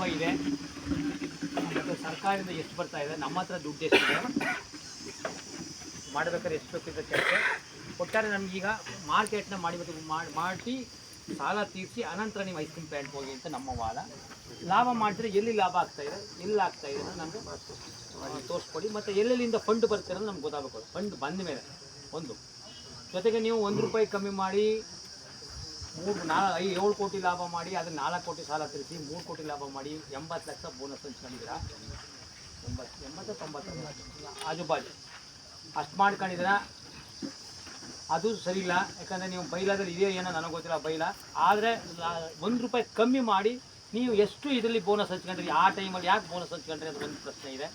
ಲಾಭ ಇದೆ. ಮತ್ತು ಸರ್ಕಾರದಿಂದ ಎಷ್ಟು ಬರ್ತಾ ಇದೆ? ನಮ್ಮ ಹತ್ರ ದುಡ್ಡು ಎಷ್ಟಿದೆ? ಮಾಡಬೇಕಾದ್ರೆ ಎಷ್ಟು ಬೇಕಿದೆ ಚರ್ಚೆ ಒಟ್ಟಾರೆ ನಮಗೀಗ ಮಾರ್ಕೆಟ್ನ ಮಾಡಿ ಮಾಡಿ ಸಾಲ ತೀರಿಸಿ, ಅನಂತರ ನೀವು ಐಸ್ ಕ್ರೀಮ್ ಪ್ಯಾಂಟ್ ಹೋಗಿ ಅಂತ ನಮ್ಮ ವಾದ. ಲಾಭ ಮಾಡಿದ್ರೆ ಎಲ್ಲಿ ಲಾಭ ಆಗ್ತಾ ಇದೆ? ಎಲ್ಲಿ ಆಗ್ತಾ ಇದೆ ನಮಗೆ ತೋರಿಸ್ಕೊಡಿ. ಮತ್ತು ಎಲ್ಲೆಲ್ಲಿಂದ ಫಂಡ್ ಬರ್ತಾರೆ ನಮ್ಗೆ ಗೊತ್ತಾಗಬೇಕು. ಫಂಡ್ ಬಂದ ಮೇಲೆ ಒಂದು. ಜೊತೆಗೆ ನೀವು ಒಂದು ರೂಪಾಯಿ ಕಮ್ಮಿ ಮಾಡಿ ಮೂರು ನಾಲ್ಕು ಐದು ಏಳು ಕೋಟಿ ಲಾಭ ಮಾಡಿ ಅದನ್ನ ನಾಲ್ಕು ಕೋಟಿ ಸಾಲ ತಿರುಗಿಸಿ ಮೂರು ಕೋಟಿ ಲಾಭ ಮಾಡಿ ಎಂಬತ್ತು ಲಕ್ಷ ಬೋನಸ್ ಹಂಚ್ಕೊಂಡಿದ್ದೀರಾ? ಎಂಬತ್ತು ಎಂಬತ್ತು ತೊಂಬತ್ತು ಆಜುಬಾಜು. ಅಷ್ಟು ಮಾಡ್ಕೊಂಡಿದ್ದೀರಾ? ಅದು ಸರಿ ಇಲ್ಲ. ಯಾಕಂದರೆ ನೀವು ಬೈಲಾದಲ್ಲಿ ಇದೆಯೋ ಏನೋ ನನಗೆ ಗೊತ್ತಿಲ್ಲ, ಬೈಲ. ಆದರೆ ಒಂದು ರೂಪಾಯಿ ಕಮ್ಮಿ ಮಾಡಿ ನೀವು ಎಷ್ಟು ಇದರಲ್ಲಿ ಬೋನಸ್ ಹಂಚ್ಕೊಂಡ್ರಿ, ಆ ಟೈಮಲ್ಲಿ ಯಾಕೆ ಬೋನಸ್ ಹಂಚ್ಕೊಂಡ್ರಿ ಅಂತ ಒಂದು ಪ್ರಶ್ನೆ ಇದೆ.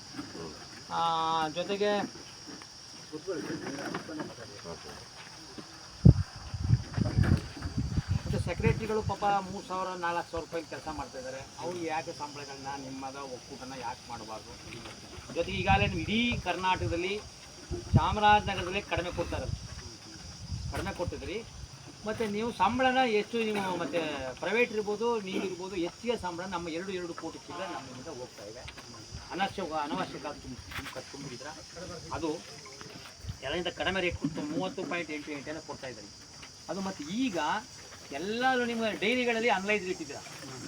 ಜೊತೆಗೆ ಮತ್ತು ಸೆಕ್ರೆಟರಿಗಳು ಪಾಪ ಮೂರು ಸಾವಿರ, ನಾಲ್ಕು ಸಾವಿರ ರೂಪಾಯಿ ಕೆಲಸ ಮಾಡ್ತಾ ಇದ್ದಾರೆ ಅವ್ರು ಯಾಕೆ ಸಂಬಳಗಳನ್ನ ನಿಮ್ಮದ ಒಕ್ಕೂಟನ ಯಾಕೆ ಮಾಡಬಾರ್ದು? ಜೊತೆಗೆ ಈಗಾಗಲೇ ಇಡೀ ಕರ್ನಾಟಕದಲ್ಲಿ ಚಾಮರಾಜನಗರದಲ್ಲಿ ಕಡಿಮೆ ಕೊಡ್ತಾ ಇರೋದು. ಕಡಿಮೆ ಕೊಟ್ಟಿದ್ರಿ ಮತ್ತು ನೀವು ಸಂಬಳನ ಹೆಚ್ಚು ನೀವು ಮತ್ತು ಪ್ರೈವೇಟ್ ಇರ್ಬೋದು, ನೀವು ಇರ್ಬೋದು, ಹೆಚ್ಚಿಗೆ ಸಂಬಳ ನಮ್ಮ ಎರಡು ಎರಡು ಕೋಟಿ ಚಿಲ್ಲರೆ ನಮ್ಮಿಂದ ಹೋಗ್ತಾ ಇದೆ. ಅನವಶ್ಯಕ ಅನವಶ್ಯಕ ತುಂಬ ಅದು ಎಲ್ಲರಿಂದ ಕಡಿಮೆ ರೇಟ್ ಕೊಟ್ಟು ಮೂವತ್ತು ಪಾಯಿಂಟ್ ಎಂಟು ಎಂಟೇನೋ ಕೊಡ್ತಾ ಇದ್ದಾರೆ. ಅದು ಮತ್ತು ಈಗ ಎಲ್ಲರೂ ನಿಮ್ಮ ಡೈರಿಗಳಲ್ಲಿ ಅನಲೈಸ್ ಇಟ್ಟಿದ್ದೀರ?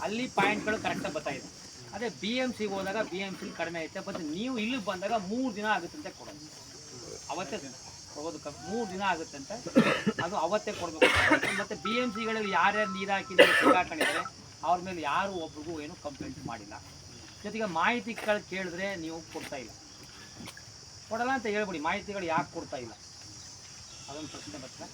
ಅಲ್ಲಿ ಪಾಯಿಂಟ್ಗಳು ಕರೆಕ್ಟಾಗಿ ಬರ್ತಾ ಇದೆ. ಅದೇ ಬಿ ಎಂ ಸಿಗೆ ಹೋದಾಗ ಬಿ ಎಂ ಸಿ ಕಡಿಮೆ ಐತೆ ಬಟ್ ನೀವು ಇಲ್ಲಿಗೆ ಬಂದಾಗ ಮೂರು ದಿನ ಆಗುತ್ತೆ ಅಂತ ಕೊಡೋದು. ಅವತ್ತೇ ಹೋಗೋದು ಮೂರು ದಿನ ಆಗುತ್ತೆ ಅಂತ ಅದು ಅವತ್ತೇ ಕೊಡಬೇಕು. ಮತ್ತು ಬಿ ಎಂ ಸಿಗಳಲ್ಲಿ ಯಾರ್ಯಾರು ನೀರು ಹಾಕಿ ಹಾಕೊಂಡಿದ್ದಾರೆ ಅವ್ರ ಮೇಲೆ ಯಾರು ಒಬ್ರಿಗೂ ಏನು ಕಂಪ್ಲೇಂಟ್ ಮಾಡಿಲ್ಲ. ಜೊತೆಗೆ ಮಾಹಿತಿಗಳು ಕೇಳಿದ್ರೆ ನೀವು ಕೊಡ್ತಾ ಇಲ್ಲ. ಕೊಡಲ್ಲ ಅಂತ ಹೇಳ್ಬಿಡಿ. ಮಾಹಿತಿಗಳು ಯಾಕೆ ಕೊಡ್ತಾ ಇಲ್ಲ? ಅದೊಂದು ಪ್ರಶ್ನೆ ಬರ್ತದೆ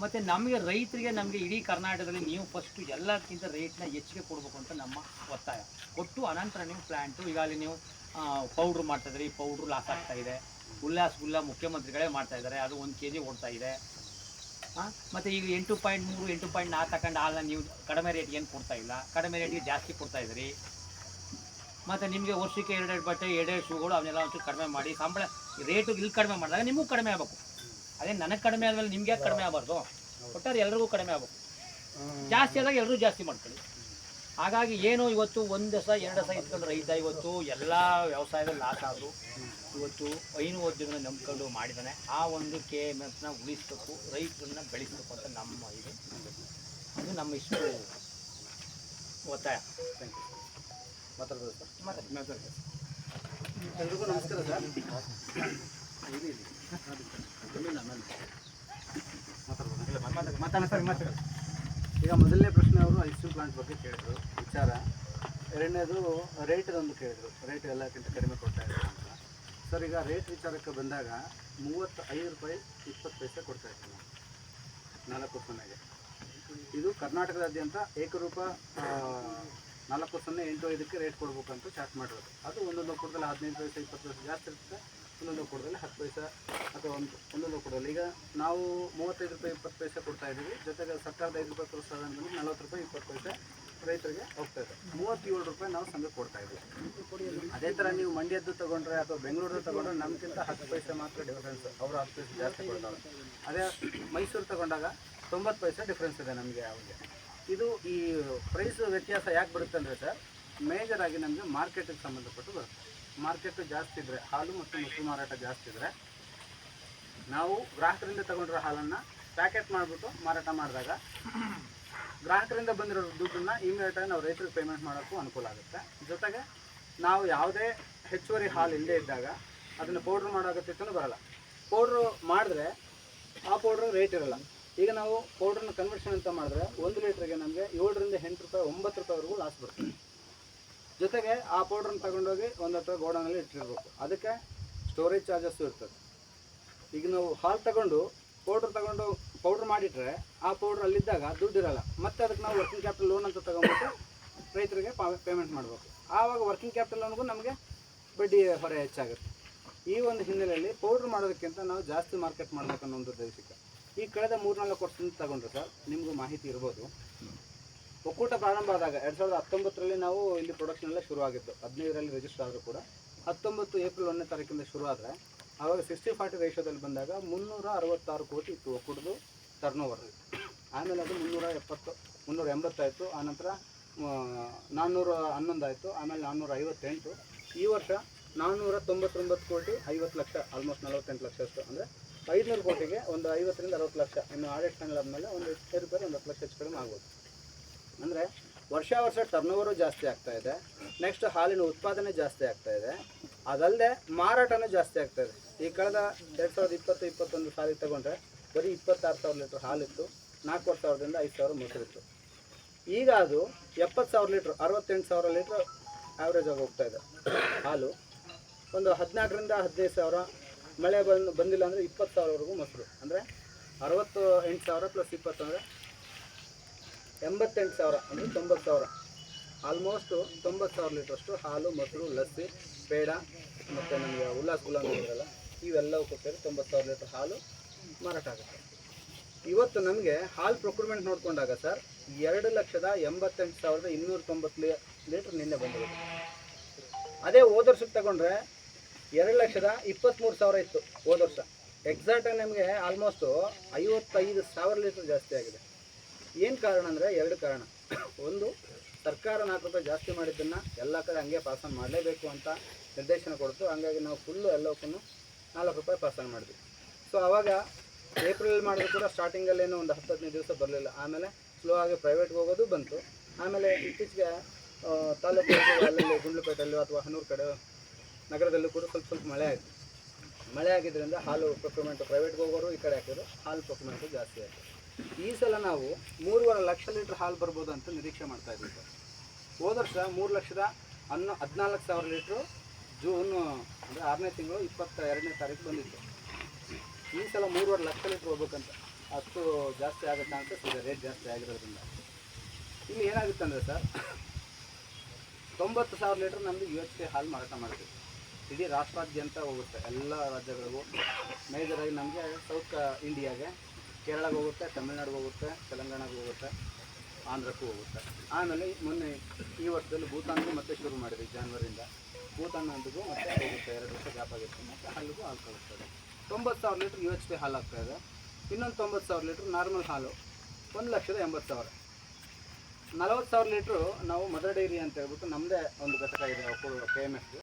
ಮತ್ತು ನಮಗೆ ರೈತರಿಗೆ ನಮಗೆ ಇಡೀ ಕರ್ನಾಟಕದಲ್ಲಿ ನೀವು ಫಸ್ಟು ಎಲ್ಲಕ್ಕಿಂತ ರೇಟ್ನ ಹೆಚ್ಚಿಗೆ ಕೊಡಬೇಕು ಅಂತ ನಮ್ಮ ಒತ್ತಾಯ. ಕೊಟ್ಟು ಅನಂತರ ನೀವು ಪ್ಲ್ಯಾಂಟು ಈಗಾಗಲೇ ನೀವು ಪೌಡ್ರ್ ಮಾಡ್ತಾಯಿದ್ರಿ ಪೌಡ್ರು ಲಾಸ್ ಆಗ್ತಾ ಇದೆ. ಉಲ್ಲಾಸ್ ಗುಲ್ಲ ಮುಖ್ಯಮಂತ್ರಿಗಳೇ ಮಾಡ್ತಾ ಇದ್ದಾರೆ, ಅದು ಒಂದು ಕೆ ಜಿ ಓಡ್ತಾ ಇದೆ. ಮತ್ತು ಈಗ ಎಂಟು ಪಾಯಿಂಟ್ ಮೂರು, ಎಂಟು ಪಾಯಿಂಟ್ ನಾಲ್ಕು ತಗೊಂಡು ಹಾಲನ್ನ ನೀವು ಕಡಿಮೆ ರೇಟ್ಗೆ ಏನು ಕೊಡ್ತಾ ಇಲ್ಲ? ಕಡಿಮೆ ರೇಟ್ಗೆ ಜಾಸ್ತಿ ಕೊಡ್ತಾ ಇದ್ರಿ ಮತ್ತು ನಿಮಗೆ ವರ್ಷಕ್ಕೆ ಎರಡೆರಡು ಬಟ್ಟೆ, ಎರಡೆರಡು ಶೂಗಳು, ಅವನ್ನೆಲ್ಲ ಒಂಚೂರು ಕಡಿಮೆ ಮಾಡಿ, ಸಂಬಳ ರೇಟು ಇಲ್ಲಿ ಕಡಿಮೆ ಮಾಡಿದಾಗ ನಿಮಗೂ ಕಡಿಮೆ ಆಗಬೇಕು. ಅದೇ ನನಗೆ ಕಡಿಮೆ ಆದ್ಮೇಲೆ ನಿಮ್ಗೆ ಕಡಿಮೆ ಆಗಬಾರ್ದು? ಒಟ್ಟಾರೆ ಎಲ್ರಿಗೂ ಕಡಿಮೆ ಆಗಬೇಕು. ಜಾಸ್ತಿ ಆದಾಗ ಎಲ್ಲರೂ ಜಾಸ್ತಿ ಮಾಡ್ಕೊಳ್ಳಿ. ಹಾಗಾಗಿ ಏನು ಇವತ್ತು ಒಂದು ದಿವಸ ಎರಡು ದಸ ಇಟ್ಕೊಂಡು ರೈತ ಇವತ್ತು ಎಲ್ಲ ವ್ಯವಸಾಯದಲ್ಲಿ ಲಾಸ್ ಆದರು ಇವತ್ತು ಹೈನುವದ್ಯಗಳನ್ನ ನಂಬ್ಕೊಂಡು ಮಾಡಿದ್ದಾನೆ ಆ ಒಂದು ಕೆ ಎಂ ಎಫ್ನ ಉಳಿಸ್ಬೇಕು ರೈತರನ್ನ ಬೆಳೆಸ್ಬೇಕು ಅಂತ ನಮ್ಮ ಇದು. ಅದು ನಮ್ಮ ಇಷ್ಟು ಒತ್ತಾಯ. ಮಾತಾಡ್ಬೋದು ಸರ್ ಮಾತಾಡ್ತೀನಿ ಎಲ್ರಿಗೂ ನಮಸ್ಕಾರ ಸರ್ ಈಗ ಮೊದಲನೇ ಪ್ರಶ್ನೆ ಅವರು ಐಸ್ ಪ್ಲಾಂಟ್ ಬಗ್ಗೆ ಕೇಳಿದ್ರು. ವಿಚಾರ. ಎರಡನೇದು ರೇಟ್ದೊಂದು ಕೇಳಿದ್ರು. ರೇಟ್ ಎಲ್ಲಕ್ಕಿಂತ ಕಡಿಮೆ ಕೊಡ್ತಾ ಇದ್ದಾರೆ ಅಂತ. ಸರ್, ಈಗ ರೇಟ್ ವಿಚಾರಕ್ಕೆ ಬಂದಾಗ ಮೂವತ್ತು ಐದು ರೂಪಾಯಿ ಇಪ್ಪತ್ತು ಪೈಸೆ ಕೊಡ್ತಾ ಇದ್ದೀನಿ ನಾಲ್ಕು ಸೊನ್ನೆಗೆ. ಇದು ಕರ್ನಾಟಕದಾದ್ಯಂತ ಏಕರೂಪ ನಾಲ್ಕು ಸೊನ್ನೆ ಎಂಟು ಐದಕ್ಕೆ ರೇಟ್ ಕೊಡ್ಬೇಕಂತ ಚಾರ್ಟ್ ಮಾಡಿರೋದು. ಅದು ಒಂದೊಂದು ಲೋಕದಲ್ಲಿ ಹದಿನೈದು ಪೈಸೆ, ಇಪ್ಪತ್ತು ಪೈಸೆ ಜಾಸ್ತಿ ಇರುತ್ತೆ. ಒಂದೊಂದು ಕೊಡದಲ್ಲಿ ಹತ್ತು ಪೈಸೆ ಅಥವಾ ಒಂದು ಒಂದೊಂದು ಕೊಡದಲ್ಲಿ ಈಗ ನಾವು ಮೂವತ್ತೈದು ರೂಪಾಯಿ ಇಪ್ಪತ್ತು ಪೈಸೆ ಕೊಡ್ತಾ ಇದ್ದೀವಿ. ಜೊತೆಗೆ ಸರ್ಕಾರದ ಐದು ರೂಪಾಯಿ ಪ್ರೋತ್ಸಾಹ ಅಂದರೆ ನಲ್ವತ್ತು ರೂಪಾಯಿ, ಇಪ್ಪತ್ತು ಪೈಸೆ ರೈತರಿಗೆ ಹೋಗ್ತಾ ಇದೆ. ಮೂವತ್ತೇಳು ರೂಪಾಯಿ ನಾವು ಸಂಘಕ್ಕೆ ಕೊಡ್ತಾ ಇದ್ದೀವಿ. ಅದೇ ಥರ ನೀವು ಮಂಡ್ಯದ್ದು ತಗೊಂಡ್ರೆ ಅಥವಾ ಬೆಂಗಳೂರು ತಗೊಂಡ್ರೆ ನಮಗಿಂತ ಹತ್ತು ಪೈಸೆ ಮಾತ್ರ ಡಿಫ್ರೆನ್ಸ್ ಅವರು ಹತ್ತು ಪೈಸೆ ಜಾಸ್ತಿ ಕೊಡ್ತಾರೆ. ಅದೇ ಮೈಸೂರು ತಗೊಂಡಾಗ ತೊಂಬತ್ತು ಪೈಸೆ ಡಿಫ್ರೆನ್ಸ್ ಇದೆ ನಮಗೆ ಅವ್ರಿಗೆ. ಇದು ಈ ಪ್ರೈಸ್ ವ್ಯತ್ಯಾಸ ಯಾಕೆ ಬರುತ್ತೆ ಅಂದರೆ ಸರ್ ಆಗಿ ನಮಗೆ ಮಾರ್ಕೆಟಿಗೆ ಸಂಬಂಧಪಟ್ಟು ಬರುತ್ತೆ. ಮಾರ್ಕೆಟ್ ಜಾಸ್ತಿ ಇದ್ದರೆ ಹಾಲು ಮತ್ತು ಮೊಸರು ಮಾರಾಟ ಜಾಸ್ತಿ ಇದ್ದರೆ ನಾವು ಗ್ರಾಹಕರಿಂದ ತಗೊಂಡಿರೋ ಹಾಲನ್ನು ಪ್ಯಾಕೆಟ್ ಮಾಡಿಬಿಟ್ಟು ಮಾರಾಟ ಮಾಡಿದಾಗ, ಗ್ರಾಹಕರಿಂದ ಬಂದಿರೋ ದುಡ್ಡನ್ನ ಇಮಿಡಿಯೇಟಾಗಿ ನಾವು ರೈತರಿಗೆ ಪೇಮೆಂಟ್ ಮಾಡೋಕ್ಕೂ ಅನುಕೂಲ ಆಗುತ್ತೆ. ಜೊತೆಗೆ, ನಾವು ಯಾವುದೇ ಹೆಚ್ಚುವರಿ ಹಾಲು ಇಲ್ಲದೇ ಇದ್ದಾಗ, ಅದನ್ನು ಪೌಡ್ರ್ ಮಾಡೋ ಅಗತ್ಯತೂ ಬರಲ್ಲ. ಪೌಡ್ರು ಮಾಡಿದ್ರೆ, ಆ ಪೌಡ್ರ್ ರೇಟ್ ಇರಲ್ಲ. ಈಗ ನಾವು ಪೌಡ್ರನ್ನ ಕನ್ವರ್ಷನ್ ಅಂತ ಮಾಡಿದ್ರೆ, ಒಂದು ಲೀಟ್ರಿಗೆ ನಮಗೆ ಏಳರಿಂದ ಎಂಟು ರೂಪಾಯಿ, ಒಂಬತ್ತು ರೂಪಾಯಿವರೆಗೂ ಲಾಸ್ ಬರುತ್ತೆ. ಜೊತೆಗೆ ಆ ಪೌಡ್ರನ್ನ ತಗೊಂಡೋಗಿ ಒಂದು ಹತ್ರ ಗೋಡನಲ್ಲಿ ಇಟ್ಟಿರ್ಬೇಕು. ಅದಕ್ಕೆ ಸ್ಟೋರೇಜ್ ಚಾರ್ಜಸ್ಸು ಇರ್ತದೆ. ಈಗ ನಾವು ಹಾಲು ತಗೊಂಡು ಪೌಡ್ರ್ ತಗೊಂಡು ಪೌಡ್ರ್ ಮಾಡಿಟ್ರೆ ಆ ಪೌಡ್ರ್ ಅಲ್ಲಿದ್ದಾಗ ದುಡ್ಡು ಇರಲ್ಲ. ಮತ್ತೆ ಅದಕ್ಕೆ ನಾವು ವರ್ಕಿಂಗ್ ಕ್ಯಾಪಿಟಲ್ ಲೋನ್ ಅಂತ ತಗೊಂಡ್ಬಿಟ್ಟು ರೈತರಿಗೆ ಪೇಮೆಂಟ್ ಮಾಡಬೇಕು. ಆವಾಗ ವರ್ಕಿಂಗ್ ಕ್ಯಾಪಿಟಲ್ ಲೋನ್ಗೂ ನಮಗೆ ಬಡ್ಡಿ ಹೊರೆ ಹೆಚ್ಚಾಗುತ್ತೆ. ಈ ಒಂದು ಹಿನ್ನೆಲೆಯಲ್ಲಿ ಪೌಡ್ರ್ ಮಾಡೋದಕ್ಕಿಂತ ನಾವು ಜಾಸ್ತಿ ಮಾರ್ಕೆಟ್ ಮಾಡಬೇಕನ್ನೋ ಒಂದು ಉದ್ದೇಶಕ್ಕೆ. ಈ ಕಳೆದ ಮೂರ್ನಾಲ್ಕು ವರ್ಷದಿಂದ ತಗೊಂಡ್ರೆ ಸರ್, ನಿಮಗೂ ಮಾಹಿತಿ ಇರ್ಬೋದು. ಒಕ್ಕೂಟ ಪ್ರಾರಂಭ ಆದಾಗ ಎರಡು ಸಾವಿರದ ಹತ್ತೊಂಬತ್ತರಲ್ಲಿ ನಾವು ಇಲ್ಲಿ ಪ್ರೊಡಕ್ಷನ್ ಎಲ್ಲ ಶುರು ಆಗಿತ್ತು ಹದಿನೈದರಲ್ಲಿ ರಿಜಿಸ್ಟರ್ ಆದರೂ ಕೂಡ. ಹತ್ತೊಂಬತ್ತು ಏಪ್ರಿಲ್ ಒಂದನೇ ತಾರೀಕಿಂದ ಶುರು ಆದರೆ, ಆವಾಗ ಸಿಕ್ಸ್ಟಿ ಫಾರ್ಟಿ ರೇಷೋದಲ್ಲಿ ಬಂದಾಗ ಮುನ್ನೂರ ಅರವತ್ತಾರು ಕೋಟಿ ಇತ್ತು ಒಕ್ಕೂಟದು ಟರ್ನ್ ಓವರ್ ಆಮೇಲೆ ಅದು ಮುನ್ನೂರ ಎಪ್ಪತ್ತು, ಮುನ್ನೂರ ಎಂಬತ್ತಾಯಿತು. ಆನಂತರ ನಾನ್ನೂರ ಹನ್ನೊಂದಾಯಿತು ಆಮೇಲೆ ನಾನ್ನೂರ ಐವತ್ತೆಂಟು. ಈ ವರ್ಷ ನಾನ್ನೂರ ತೊಂಬತ್ತೊಂಬತ್ತು ಕೋಟಿ ಐವತ್ತು ಲಕ್ಷ ಆಲ್ಮೋಸ್ಟ್ ನಲವತ್ತೆಂಟು ಲಕ್ಷ ಅಷ್ಟು. ಅಂದರೆ ಐದುನೂರು ಕೋಟಿಗೆ ಒಂದು ಐವತ್ತರಿಂದ ಅರವತ್ತು ಲಕ್ಷ. ಇನ್ನು ಆಡಿಟ್ ಫೈನಲ್ ಆದಮೇಲೆ ಒಂದು ಹೆಚ್ಚು ರೂಪಾಯಿ ಒಂದು ಹತ್ತು ಲಕ್ಷ ಹೆಚ್ಚು ಕಡಿಮೆ ಆಗ್ಬೋದು. ಅಂದರೆ ವರ್ಷ ವರ್ಷ ಟರ್ನ್ ಓವರು ಜಾಸ್ತಿ ಆಗ್ತಾ ಇದೆ. ನೆಕ್ಸ್ಟ್ ಹಾಲಿನ ಉತ್ಪಾದನೆ ಜಾಸ್ತಿ ಆಗ್ತಾ ಇದೆ. ಅದಲ್ಲದೆ ಮಾರಾಟನೂ ಜಾಸ್ತಿ ಆಗ್ತಾ ಇದೆ. ಈ ಕಳೆದ ಎರಡು ಸಾವಿರದ ಇಪ್ಪತ್ತು, ಇಪ್ಪತ್ತೊಂದು ಸಾಲಿಗೆ ತಗೊಂಡ್ರೆ ಬರೀ ಇಪ್ಪತ್ತಾರು ಸಾವಿರ ಲೀಟ್ರ್ ಹಾಲಿತ್ತು. ನಾಲ್ಕೂವರೆ ಸಾವಿರದಿಂದ ಐದು ಸಾವಿರ ಮೊಸರಿತ್ತು. ಈಗ ಅದು ಎಪ್ಪತ್ತು ಸಾವಿರ ಲೀಟ್ರ್, ಅರವತ್ತೆಂಟು ಸಾವಿರ ಲೀಟ್ರ್ ಆವ್ರೇಜ್ ಆಗಿ ಹೋಗ್ತಾ ಇದೆ ಹಾಲು. ಒಂದು ಹದಿನಾಲ್ಕರಿಂದ ಹದಿನೈದು ಸಾವಿರ, ಮಳೆ ಬಂದು ಬಂದಿಲ್ಲ ಅಂದರೆ ಇಪ್ಪತ್ತು ಸಾವಿರವರೆಗೂ ಮೊಸರು. ಅಂದರೆ ಅರವತ್ತು ಎಂಟು ಸಾವಿರ ಪ್ಲಸ್ ಇಪ್ಪತ್ತು ಅಂದರೆ ಎಂಬತ್ತೆಂಟು ಸಾವಿರ, ಅಂದರೆ ತೊಂಬತ್ತು ಸಾವಿರ. ಆಲ್ಮೋಸ್ಟು ತೊಂಬತ್ತು ಸಾವಿರ ಲೀಟ್ರಷ್ಟು ಹಾಲು, ಮೊಸರು, ಲಸ್ಸಿ, ಪೇಡ ಮತ್ತು ನಮಗೆ ಉಲ್ಲಾಸ ಗುಲಾಮ್ ಇರೋದಲ್ಲ ಇವೆಲ್ಲವೂ ಸೇರಿ ತೊಂಬತ್ತು ಸಾವಿರ ಲೀಟ್ರ್ ಹಾಲು ಮಾರಾಟ ಆಗುತ್ತೆ. ಇವತ್ತು ನಮಗೆ ಹಾಲು ಪ್ರೊಕ್ಯೂರ್ಮೆಂಟ್ ನೋಡಿಕೊಂಡಾಗ ಸರ್, ಎರಡು ಲಕ್ಷದ ಎಂಬತ್ತೆಂಟು ಸಾವಿರದ ಇನ್ನೂರ ತೊಂಬತ್ತು ಲೀ ಲೀಟ್ರ್ ನಿನ್ನೆ ಬಂದಿದೆ. ಅದೇ ಹೋದ ವರ್ಷಕ್ಕೆ ತಗೊಂಡ್ರೆ ಎರಡು ಲಕ್ಷದ ಇಪ್ಪತ್ತ್ಮೂರು ಸಾವಿರ ಇತ್ತು ಹೋದ ವರ್ಷ. ಎಕ್ಸಾಕ್ಟಾಗಿ ನಮಗೆ ಆಲ್ಮೋಸ್ಟು ಐವತ್ತೈದು ಸಾವಿರ ಲೀಟ್ರ್ ಜಾಸ್ತಿ ಆಗಿದೆ. ಏನು ಕಾರಣ ಅಂದರೆ ಎರಡು ಕಾರಣ. ಒಂದು, ಸರ್ಕಾರ ನಾಲ್ಕು ರೂಪಾಯಿ ಜಾಸ್ತಿ ಮಾಡಿದ್ದನ್ನು ಎಲ್ಲ ಕಡೆ ಹಂಗೆ ಪಾಸನ್ ಮಾಡಲೇಬೇಕು ಅಂತ ನಿರ್ದೇಶನ ಕೊಡ್ತು. ಹಂಗಾಗಿ ನಾವು ಫುಲ್ಲು ಎಲ್ಲವಕ್ಕೂ ನಾಲ್ಕು ರೂಪಾಯಿ ಪಾಸನ್ ಮಾಡಿದ್ವಿ. ಸೊ ಆವಾಗ ಏಪ್ರಿಲ್ ಮಾಡಿದ್ರು ಕೂಡ ಸ್ಟಾರ್ಟಿಂಗಲ್ಲೇನೋ ಒಂದು ಹತ್ತು ಹದಿನೈದು ದಿವಸ ಬರಲಿಲ್ಲ. ಆಮೇಲೆ ಸ್ಲೋ ಆಗಿ ಪ್ರೈವೇಟ್ಗೆ ಹೋಗೋದು ಬಂತು. ಆಮೇಲೆ ಇತ್ತೀಚೆಗೆ ತಾಲೂಕು ಅಲ್ಲಲ್ಲಿ ಗುಂಡ್ಲುಪೇಟೆಲ್ಲೂ ಅಥವಾ ಹನೂರು ಕಡೆ ನಗರದಲ್ಲೂ ಕೂಡ ಸ್ವಲ್ಪ ಸ್ವಲ್ಪ ಮಳೆ ಆಯಿತು. ಮಳೆ ಆಗಿದ್ದರಿಂದ ಹಾಲು ಪ್ರೊಕ್ಯೂಮೆಂಟು ಪ್ರೈವೇಟ್ಗೆ ಹೋಗೋರು ಈ ಕಡೆ ಹಾಕಿದ್ರು. ಹಾಲು ಪ್ರೊಕ್ಯೂರ್ಮೆಂಟು ಜಾಸ್ತಿ ಆಯಿತು. ಈ ಸಲ ನಾವು ಮೂರುವರೆ ಲಕ್ಷ ಲೀಟ್ರ್ ಹಾಲು ಬರ್ಬೋದು ಅಂತ ನಿರೀಕ್ಷೆ ಮಾಡ್ತಾ ಇದ್ದೀವಿ ಸರ್. ಹೋದ ವರ್ಷ ಮೂರು ಲಕ್ಷದ ಹನ್ನೊ ಹದಿನಾಲ್ಕು ಸಾವಿರ ಲೀಟ್ರು ಜೂನ್, ಅಂದರೆ ಆರನೇ ತಿಂಗಳು ಇಪ್ಪತ್ತ ಎರಡನೇ ತಾರೀಕು ಬಂದಿತ್ತು. ಈ ಸಲ ಮೂರುವರೆ ಲಕ್ಷ ಲೀಟ್ರ್ ಹೋಗ್ಬೇಕಂತ. ಅಷ್ಟು ಜಾಸ್ತಿ ಆಗುತ್ತೆ ಅಂತ ಇದೆ ರೇಟ್ ಜಾಸ್ತಿ ಆಗಿರೋದ್ರಿಂದ. ಇಲ್ಲಿ ಏನಾಗುತ್ತೆ ಅಂದರೆ ಸರ್, ತೊಂಬತ್ತು ಸಾವಿರ ಲೀಟ್ರ್ ನಮ್ಮದು ಯು ಎಚ್ ಕೆ ಹಾಲು ಮಾರಾಟ ಮಾಡ್ತೀವಿ. ಇಡೀ ರಾಷ್ಟ್ರಾದ್ಯಂತ ಹೋಗುತ್ತೆ. ಎಲ್ಲ ರಾಜ್ಯಗಳಿಗೂ. ಮೇಜರಾಗಿ ನಮಗೆ ಸೌತ್ ಇಂಡಿಯಾಗೆ ಕೇರಳಗೆ ಹೋಗುತ್ತೆ, ತಮಿಳ್ನಾಡಿಗೆ ಹೋಗುತ್ತೆ, ತೆಲಂಗಾಣಕ್ಕೆ ಹೋಗುತ್ತೆ, ಆಂಧ್ರಕ್ಕೂ ಹೋಗುತ್ತೆ. ಆಮೇಲೆ ಮೊನ್ನೆ ಈ ವರ್ಷದಲ್ಲಿ ಭೂತಾನ್ಗೂ ಮತ್ತೆ ಶುರು ಮಾಡಿದ್ವಿ ಜಾನ್ವರಿಯಿಂದ. ಭೂತಾನ್ ಅಂದಿಗೂ ಮತ್ತೆ ಹೋಗುತ್ತೆ, ಎರಡು ವರ್ಷ ಗ್ಯಾಪ್ ಆಗಿರುತ್ತೆ ಮತ್ತು ಅಲ್ಲಿಗೂ ಹಾಲು ಕಳಿಸ್ತದೆ ತೊಂಬತ್ತು ಸಾವಿರ ಲೀಟ್ರ್ ಯು ಎಚ್ ಪಿ ಹಾಲು ಆಗ್ತಾ ಇದೆ. ಇನ್ನೊಂದು ತೊಂಬತ್ತು ಸಾವಿರ ಲೀಟ್ರ್ ನಾರ್ಮಲ್ ಹಾಲು, ಒಂದು ಲಕ್ಷದ ಎಂಬತ್ತು ಸಾವಿರ. ನಲವತ್ತು ಸಾವಿರ ಲೀಟ್ರು ನಾವು ಮದರ್ ಡೈರಿ ಅಂತ ಹೇಳ್ಬಿಟ್ಟು ನಮ್ಮದೇ ಒಂದು ಘಟಕ ಇದೆ ಕೆ ಎಂ